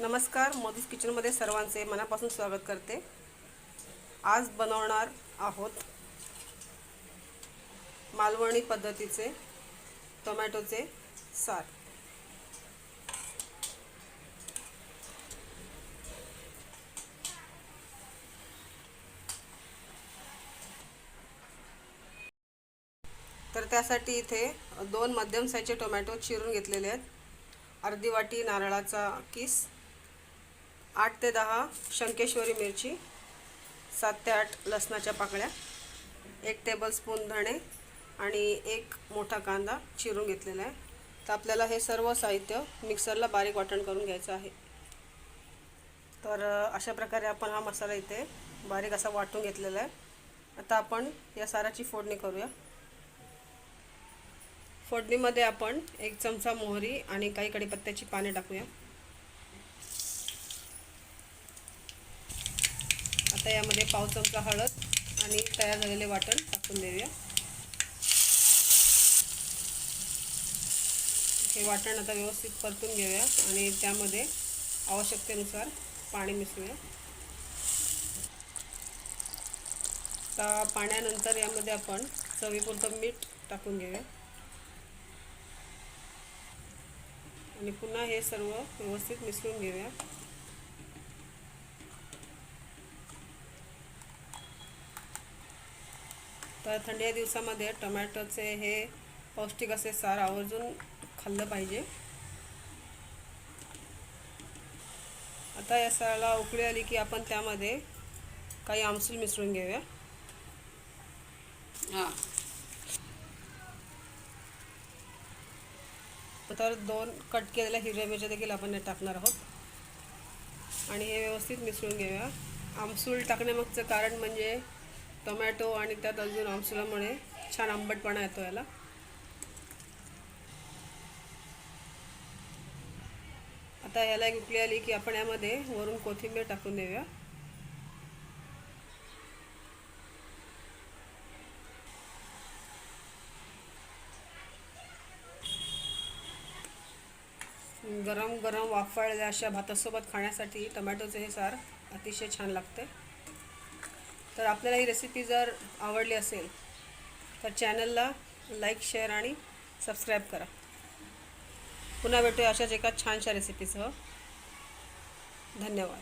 नमस्कार मोदीज किचनमध्ये सर्वांचे मनापासून स्वागत करते. आज बनवणार आहोत मालवणी पद्धतीचे टोमॅटोचे सार तर त्यासाठी इथे दोन मध्यम साईजचे टोमॅटो चिरून घेतलेले आहेत. अर्धी वाटी नारळाचा किस आठ ते दहा शंकेश्वरी मिरची सात ते आठ लसणाच्या पाकळ्या एक टेबलस्पून धणे आणि एक मोठा कांदा चिरून घेतलेला आहे. तर आपल्याला हे सर्व साहित्य मिक्सरला बारीक वाटण करून घ्यायचं आहे. तर अशा प्रकारे आपण हा मसाला इथे बारीक असा वाटून घेतलेला आहे. आता आपण या साराची फोडणी करूया. फोडणीमध्ये आपण एक चमचा मोहरी आणि काही कढीपत्त्याची पाने टाकूया. आता यामध्ये पाव चमचा हळद आणि तयार झालेले वाटण टाकून देऊया. हे वाटण आता व्यवस्थित परतून घेऊया आणि त्यामध्ये आवश्यकतेनुसार पाणी मिसळूया. आता पाण्यानंतर यामध्ये आपण चवीपुरतं मीठ टाकून घेऊया. आणि पुन्हा हे सर्व व्यवस्थित मिसळून घेऊया. तर थंडी या दिवसामध्ये टोमॅटोचे हे पौष्टिक असे सार आवर्जून खाल्लं पाहिजे. आता या साराला उकळी आली की आपण त्यामध्ये काही आमसूल मिसळून घेऊया. हां. तर दोन कट केलेल्या हिरव्या मिरच्या देखील आपण यात टाकणार आहोत. आणि हे व्यवस्थित मिसळून घेऊया. आमसूल टाकण्यामागचं कारण म्हणजे टोमॅटो आणि त्यात अजून आमसुलामुळे छान आंबटपणा येतो याला. आता याला एक उकळी आली की आपण यामध्ये वरून कोथिंबीर टाकून देऊया. गरम गरम वाफाळल्या अशा भातासोबत खाण्यासाठी टमॅटोचे हे सार अतिशय छान लागते. तर आपल्याला ही रेसिपी जर आवडली असेल तर चॅनलला लाईक शेअर आणि सबस्क्राईब करा. पुन्हा भेटूया अशाच एका छानशा रेसिपीसह धन्यवाद.